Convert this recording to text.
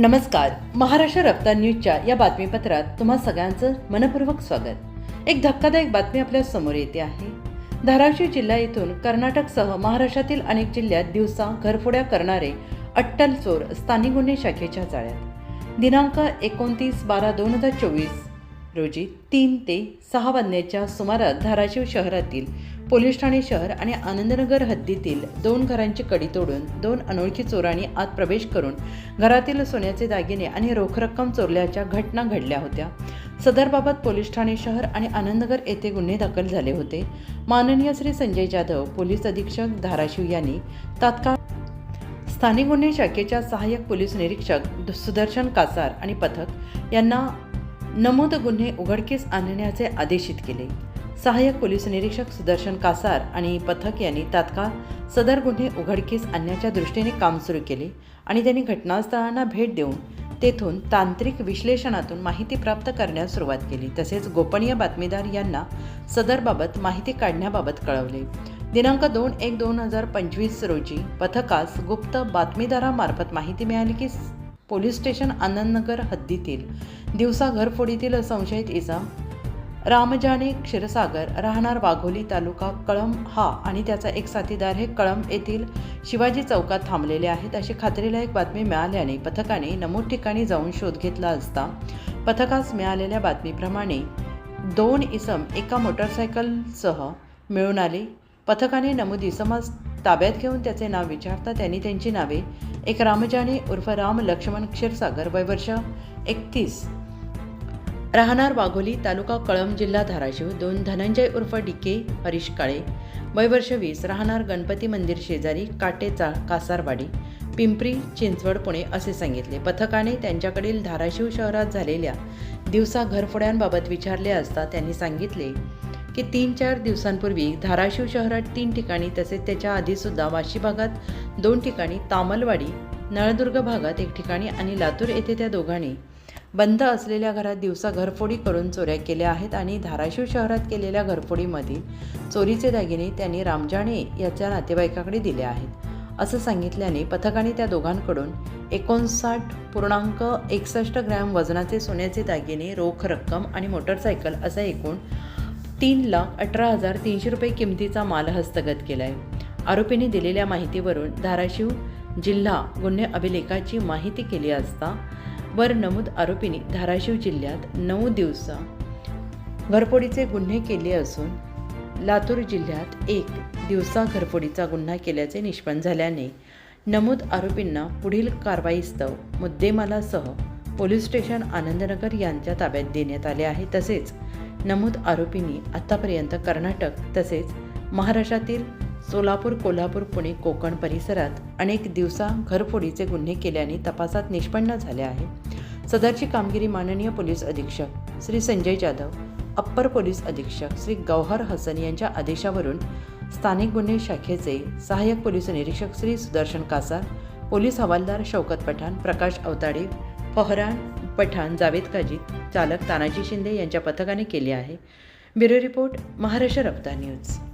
नमस्कार. महाराष्ट्र रफ्तार न्यूजच्या या बातमीपत्रात तुम्हा सगळ्यांचं मनपूर्वक स्वागत. एक धक्कादायक बातमी आपल्यासमोर येते आहे. धाराशिव जिल्हा येथून कर्नाटकसह महाराष्ट्रातील अनेक जिल्ह्यात दिवसा घरफोड्या करणारे अट्टल चोर स्थानिक गुन्हे शाखेच्या जाळ्यात. दिनांक एकोणतीस बारा दोन हजार चोवीस रोजी तीन ते सहा वाजण्याच्या सुमारास धाराशिव शहरातील पोलीस ठाणे शहर आणि आनंदनगर हद्दीतील दोन घरांची कडी तोडून दोन अनोळखी चोरांनी आत प्रवेश करून घरातील सोन्याचे दागिने आणि रोख रक्कम चोरल्याच्या घटना घडल्या होत्या. सदरबाबत पोलीस ठाणे शहर आणि आनंदनगर येथे गुन्हे दाखल झाले होते. माननीय श्री संजय जाधव पोलीस अधीक्षक धाराशिव यांनी तात्काळ स्थानिक गुन्हे शाखेच्या सहाय्यक पोलीस निरीक्षक सुदर्शन कासार आणि पथक यांना नमूद गुन्हे उघडकीस आणण्याचे आदेशित केले. सहाय्यक पोलीस निरीक्षक सुदर्शन कासार आणि पथक यांनी तात्काळ सदर गुन्हे उघडकीस आणण्याच्या दृष्टीने काम सुरू केले आणि त्यांनी घटनास्थळांना भेट देऊन तेथून तांत्रिक विश्लेषणातून माहिती प्राप्त करण्यास सुरुवात केली. तसेच गोपनीय बातमीदार यांना सदरबाबत माहिती काढण्याबाबत कळवले. दिनांक दोन एक दोन हजार पंचवीस रोजी पथकास गुप्त बातमीदारामार्फत माहिती मिळाली की पोलीस स्टेशन आनंदनगर हद्दीतील दिवसा घरफोडीतील संशयित इसम रामजाने क्षीरसागर राहणार वाघोली तालुका कळंब हा आणि त्याचा एक साथीदार हे कळंब येथील शिवाजी चौकात थांबलेले आहेत. अशी खात्रीलायक बातमी मिळाल्याने पथकाने नमूद ठिकाणी जाऊन शोध घेतला असता पथकास मिळालेल्या बातमीप्रमाणे दोन इसम एका मोटरसायकलसह मिळून आले. पथकाने नमूद इसमास ताब्यात घेऊन त्याचे नाव विचारता त्यांनी त्यांची नावे. एक रामजानी उर्फ राम लक्ष्मण क्षीरसागर वयवर्ष एकतीस. राहणार वाघोली तालुका कळंब जिल्हा धाराशिव. दोन धनंजय उर्फ डी के हरीश काळे वयवर्ष वीस. राहणार गणपती मंदिर शेजारी काटेचा कासारवाडी पिंपरी चिंचवड पुणे असे सांगितले. पथकाने त्यांच्याकडील धाराशिव शहरात झालेल्या दिवसा घरफोड्यांबाबत विचारले असता त्यांनी सांगितले की तीन चार दिवसांपूर्वी धाराशिव शहरात तीन ठिकाणी तसेच त्याच्या आधीसुद्धा वाशी भागात दोन ठिकाणी तामलवाडी नळदुर्ग भागात एक ठिकाणी आणि लातूर येथे त्या दोघांनी बंद असलेल्या घरात दिवसा घरफोडी करून चोऱ्या केल्या आहेत आणि धाराशिव शहरात केलेल्या घरफोडीमधील चोरीचे दागिने त्यांनी रामजाणे याच्या नातेवाईकाकडे दिले आहेत. असं सांगितल्याने पथकाने त्या दोघांकडून एकोणसाठ पूर्णांक एकसष्ट ग्रॅम वजनाचे सोन्याचे दागिने रोख रक्कम आणि मोटरसायकल असा एकूण तीन लाख अठरा हजार तीनशे रुपये किमतीचा माल हस्तगत केला आहे आरोपींनी दिलेल्या माहितीवरून धाराशिव जिल्हा गुन्हे अभिलेखाची माहिती केली असता वर नमूद आरोपींनी धाराशिव जिल्ह्यात नऊ दिवसा घरफोडीचे गुन्हे केले असून लातूर जिल्ह्यात एक दिवसा घरफोडीचा गुन्हा केल्याचे निष्पन्न झाल्याने नमूद आरोपींना पुढील कारवाईस्तव मुद्देमालासह पोलीस स्टेशन आनंदनगर यांच्या ताब्यात देण्यात आले आहे. तसेच नमूद आरोपींनी आतापर्यंत कर्नाटक तसेच महाराष्ट्रातील सोलापूर कोल्हापूर पुणे कोकण परिसरात अनेक दिवसा घरफोडीचे गुन्हे केल्याने तपासात निष्पन्न झाले आहे. सदरची कामगिरी माननीय पोलीस अधीक्षक श्री संजय जाधव अप्पर पोलीस अधीक्षक श्री गौहर हसन यांच्या आदेशावरून स्थानिक गुन्हे शाखेचे सहाय्यक पोलीस निरीक्षक श्री सुदर्शन कासार पोलीस हवालदार शौकत पठाण प्रकाश अवताडे फहरान पठाण जावेद काजी चालक तानाजी शिंदे यांच्या पथकाने केले आहे. ब्युरो रिपोर्ट महाराष्ट्र रफ्तार न्यूज.